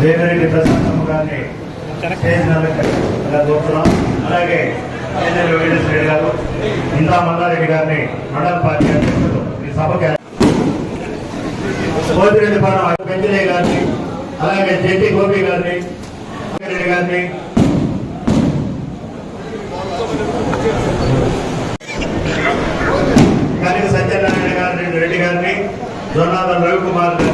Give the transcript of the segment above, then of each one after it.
వేమిరెడ్డి ప్రశాంతమ్మ గారిని కోరుతున్నాం అలాగే కేంద్ర వెంకటేశ్వర రెడ్డి గారు ఇందా మల్లారెడ్డి గారిని మండల పార్టీ అధ్యక్షులు ఈ సభకి కోతిరెడ్డి పాలెం పెంచలే గారిని అలాగే జెట్టి గోపి గారిని రెడ్డి గారిని. కనక సత్యనారాయణ గారిని రెడ్డి గారిని జొన్నాథన్ రవికుమార్ గారిని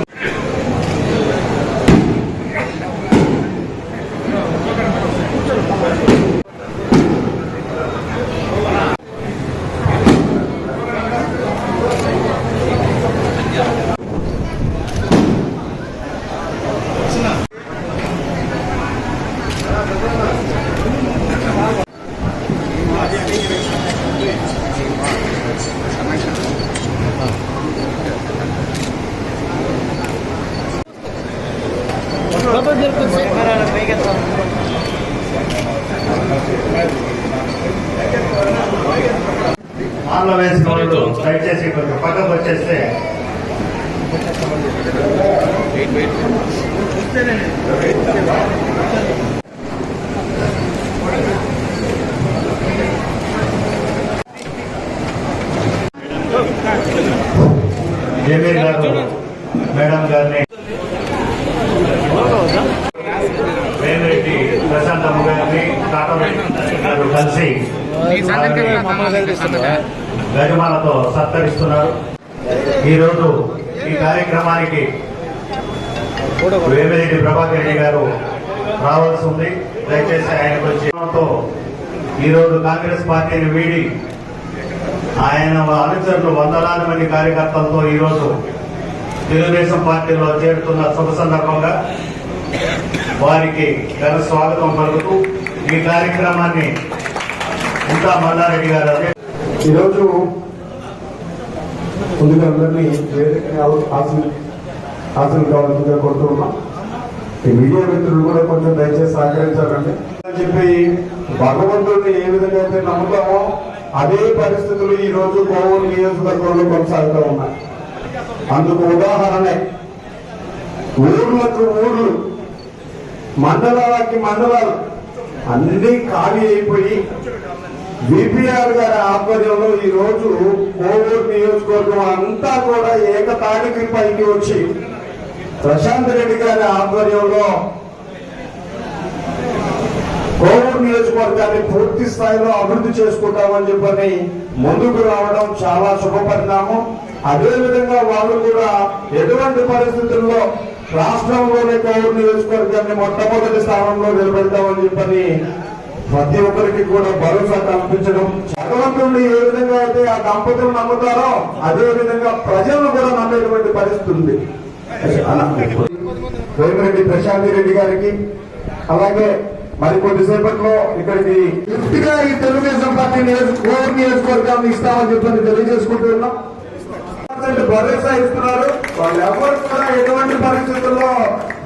ఆన్లో వేసిన వాళ్ళు దయచేసి కొంచెం పక్కకు వచ్చేస్తే జమీర్ గారు మేడం గారిని వేమిరెడ్డి ప్రశాంతమ్మ గారిని కాటరెడ్డి గారు కలిసి గజమాలతో సత్కరిస్తున్నారు. ఈరోజు ఈ కార్యక్రమానికి వేమిరెడ్డి ప్రభాకర్ రెడ్డి గారు రావాల్సి ఉంది. దయచేసి ఆయనకు వచ్చి ఈరోజు కాంగ్రెస్ పార్టీని వీడి ఆయన అనుచరులు వందలాది మంది కార్యకర్తలతో ఈరోజు తెలుగుదేశం పార్టీలో చేరుతున్న శుభ సందర్భంగా వారికి ఘన స్వాగతం పలుకుతూ ఈ కార్యక్రమాన్ని ఇంకా మల్లారెడ్డి గారు అదే. ఈరోజు ముందుగా అందరినీ హాజరు హాజరు కావాల్సిందిగా ఉన్నాం. ఈ మీడియా మిత్రులు కూడా కొంచెం దయచేసి సహకరించాలండి. అని చెప్పి భగవంతుడిని ఏ విధంగా అయితే నమ్ముతామో అదే పరిస్థితులు ఈ రోజు కోవూరు నియోజకవర్గంలో కొనసాగుతూ ఉన్నాయి. అందుకు ఉదాహరణే ఊర్లకు ఊర్లు మండలాలకి మండలాలు అన్ని ఖాళీ అయిపోయి బీపీఆర్ గారి ఆధ్వర్యంలో ఈ రోజు కోవూరు నియోజకవర్గం అంతా కూడా ఏకతాటికి పైకి వచ్చి ప్రశాంత్ రెడ్డి గారి ఆధ్వర్యంలో కోవూరు నియోజకవర్గాన్ని పూర్తి స్థాయిలో అభివృద్ధి చేసుకుంటామని చెప్పని ముందుకు రావడం చాలా శుభ పరిణామం. అదే విధంగా వాళ్ళు కూడా ఎటువంటి పరిస్థితుల్లో రాష్ట్రంలోనే కోవూరు నియోజకవర్గాన్ని మొట్టమొదటి స్థానంలో నిలబెడతామని చెప్పని ప్రతి ఒక్కరికి కూడా భరోసా కల్పించడం భగవంతుడిని ఏ విధంగా అయితే ఆ దంపతులు నమ్ముతారో అదే విధంగా ప్రజలు కూడా నమ్మేటువంటి పరిస్థితి ఉంది. వేమిరెడ్డి రెడ్డి గారికి అలాగే మరి కొద్దిసేపట్లో ఇక్కడికి పూర్తిగా ఈ తెలుగుదేశం పార్టీ నియోజక నియోజకవర్గాన్ని ఇస్తామని చెప్పని తెలియజేసుకుంటున్నాం భరోసా ఇస్తున్నారు. వాళ్ళు ఎవరు కూడా ఎటువంటి పరిస్థితుల్లో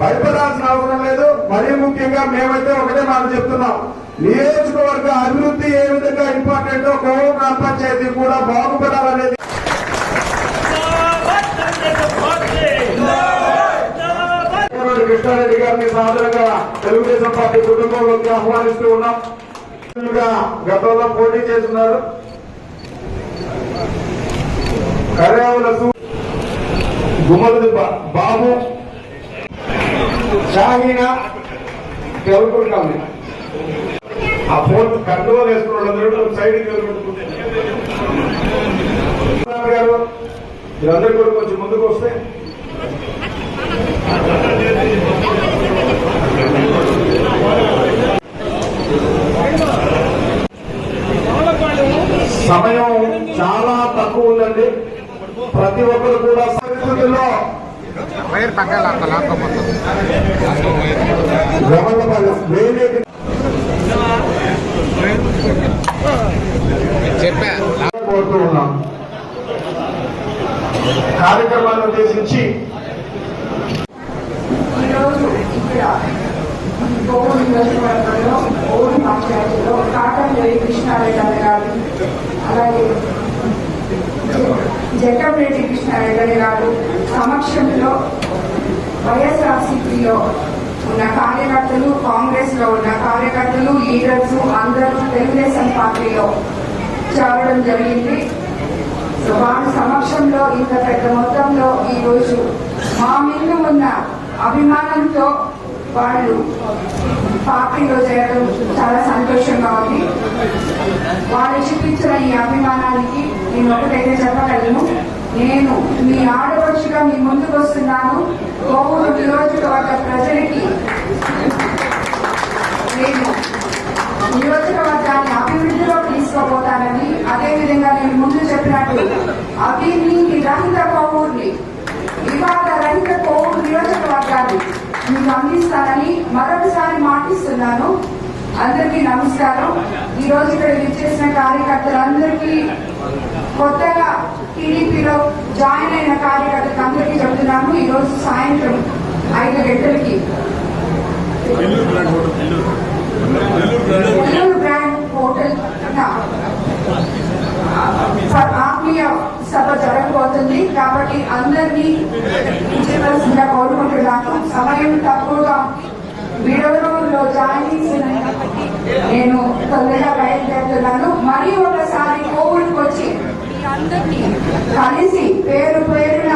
భయపడాల్సిన అవసరం లేదు. మరీ ముఖ్యంగా మేమైతే ఒకటే మాట చెప్తున్నాం. నియోజకవర్గ అభివృద్ధి ఏ విధంగా ఇంపార్టెంటో కోవూరు గ్రామ పంచాయతీ కూడా బాగుపడాలనేది కృష్ణారెడ్డి గారిని సాధారణంగా తెలుగుదేశం పార్టీ కుటుంబంలోకి ఆహ్వానిస్తూ ఉన్నాం. గతంలో పోటీ చేస్తున్నారు. కరేవులకు సు- గుమ్మలది బాబు షాహీన తెలుగుకుంటాం ఆ ఫోన్ కంట్రోల్ వేసుకున్న సైడ్ గారు మీరందరూ కూడా కొంచెం ముందుకు వస్తే సమయం చాలా తక్కువ ఉందండి ప్రతి ఒక్కరు కూడా పరిస్థితుల్లో వైర్ పక్కన చెప్పా కోరుతూ ఉన్నాం కార్యక్రమాన్ని ఉద్దేశించి ఈరోజు ఇక్కడ నియోజకవర్గంలో పంచాయతీలో కృష్ణారెడ్డి గారు. అలాగే జగ్గంరెడ్డి కృష్ణారెడ్డి గారు సమక్షంలో వైఎస్ఆర్సీపీలో కార్యకర్తలు కాంగ్రెస్లో ఉన్న కార్యకర్తలు లీడర్స్ అందరూ తెలుగుదేశం పార్టీలో చేరడం జరిగింది. సో వారి సమక్షంలో ఇంత పెద్ద మొత్తంలో ఈ రోజు మా మీద ఉన్న అభిమానంతో వాళ్ళు పార్టీలో చేరడం చాలా సంతోషంగా ఉంది. వాళ్ళు చూపించిన ఈ అభిమానానికి నేను ఒకటైతే చెప్పగలను. నేను మీ ఆడపడుచుగా మీ ముందుకు వస్తున్నాను. కోవూరు నియోజకవర్గ ప్రజలకి నేను నియోజకవర్గాన్ని అభివృద్ధిలో తీసుకోబోతానని అదేవిధంగా నేను ముందు చెప్పినట్టు అవినీతి రహిత కోవూర్ని వివాద రహిత కోవూరు నియోజకవర్గాన్ని మీకు అందిస్తానని మరొకసారి మాటిస్తున్నాను. అందరికీ నమస్కారం. ఈ రోజు ఇక్కడ విచ్చేసిన కార్యకర్తలందరికీ కొత్తగా టీడీపీలో జాయిన్ అయిన కార్యకర్తలకు అందరికీ చెప్తున్నాను. ఈ రోజు సాయంత్రం ఐదు గంటలకి. బయలుదేరుతున్నాను మరి ఒకసారి కోవిడ్కి వచ్చి కలిసి పేరు పేరున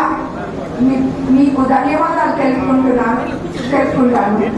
మీకు ధన్యవాదాలు తెలుపుకుంటున్నాను తెలుపుకుంటాను.